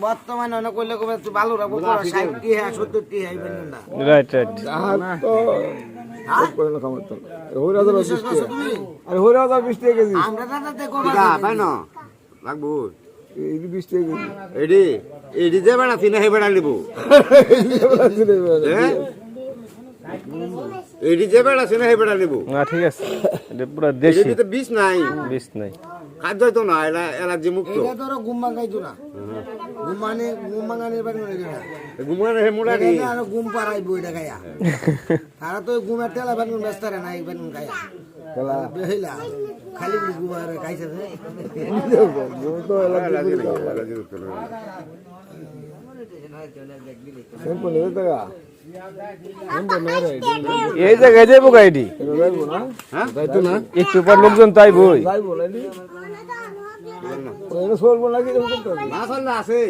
বর্তমানে অনেক করলে কবে ভালো রাখব ষাটটি হ্যাঁ সত্তরটি হ্যাঁ এই বান্ধবটা রাইট রাইট। হ্যাঁ? কেজি। এডি এডি যে বেড়া চিনে সেই বেড়া নিব। হ্যাঁ? এডি যে বেড়া চিনে সেই বেড়া নিব। না ঠিক আছে। এটা পুরো দেশি। এডিতে বিষ নাই। বিষ নাই। খাদ্য তো না এরা এলার্জি মুক্ত। এটা ধরো ঘুম ভাঙাইছো না। ঘুম মানে ঘুম ভাঙানির বাড়ি মনে গেলা। ঘুমানো হে মুড়া দি আর ঘুম পাড়াই বইটা গায়া। তারা তো ঘুমের টেলা বানুন ব্যস্ত রে না বানুন গায়া। বেহিলা খালি খাইছে রে। তো এলার্জি নাই, এলার্জি মুক্ত। এই জায়গায় যাইবো একটু পর লোকজন তাই বই। চলবো নাকি আছে